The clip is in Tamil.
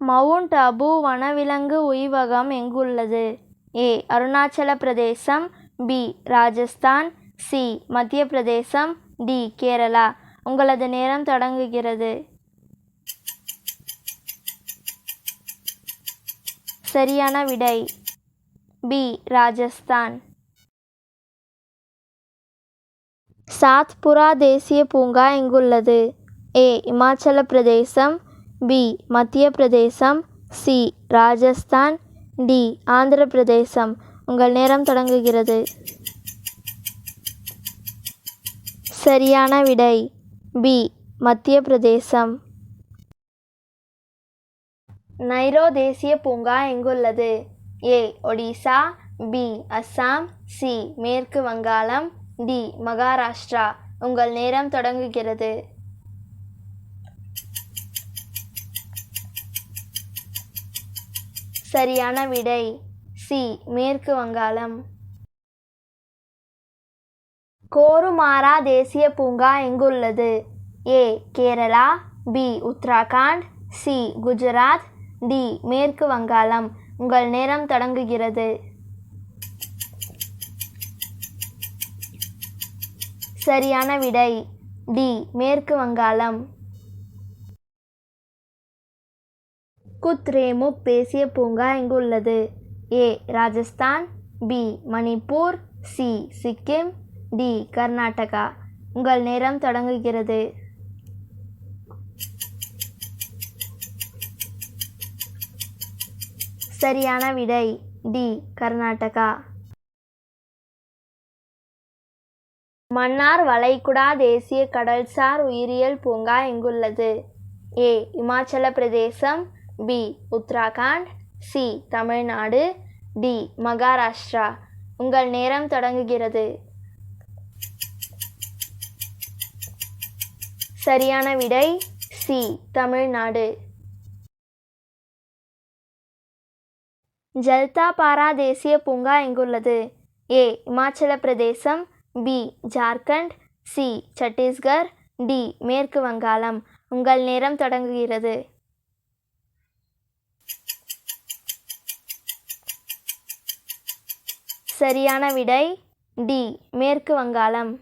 மவுண்ட் அபு வனவிலங்கு உய்வகம் எங்குள்ளது? ஏ. அருணாச்சல பிரதேசம் பி. ராஜஸ்தான் சி. மத்திய பிரதேசம் டி. கேரளா. உங்களது நேரம் தொடங்குகிறது. சரியான விடை பி. ராஜஸ்தான். சாத்புரா தேசிய பூங்கா எங்குள்ளது? ஏ. இமாச்சல பிரதேசம் பி. மத்திய பிரதேசம் சி. ராஜஸ்தான் டி. ஆந்திர பிரதேசம் உங்கள் நேரம் தொடங்குகிறது. சரியான விடை பி. மத்திய பிரதேசம் நைரோ தேசிய பூங்கா எங்குள்ளது? A. Odisha B. Assam C. மேற்கு வங்காளம் டி. மகாராஷ்டிரா. உங்கள் நேரம் தொடங்குகிறது. சரியான விடை. சி. மேற்கு வங்காளம். கோருமாரா தேசிய பூங்கா எங்குள்ளது? A. Kerala. B. Uttarakhand. C. Gujarat. D. மேற்கு வங்காளம். உங்கள் நேரம் தொடங்குகிறது. சரியான விடை. டி. மேற்கு வங்காளம். குத்ரேமுக் தேசிய பூங்கா எங்குள்ளது A. Rajasthan B. Manipur C. Sikkim D. Karnataka. உங்கள் நேரம் தொடங்குகிறது. சரியான விடை டி. கர்நாடகா. மன்னார் வளைகுடா தேசிய கடல்சார் உயிரியல் பூங்கா எங்குள்ளது A. Himachal Pradesh B. Uttarakhand C. Tamil Nadu D. Maharashtra. உங்கள் நேரம் தொடங்குகிறது. சரியான விடை சி. தமிழ்நாடு. ஜல்தாபாரா தேசிய பூங்கா எங்குள்ளது? A. Himachal Pradesh B. Jharkhand C. Chhattisgarh D. மேற்கு வங்காளம். உங்கள் நேரம் தொடங்குகிறது. சரியான விடை டி. மேற்கு வங்காளம்.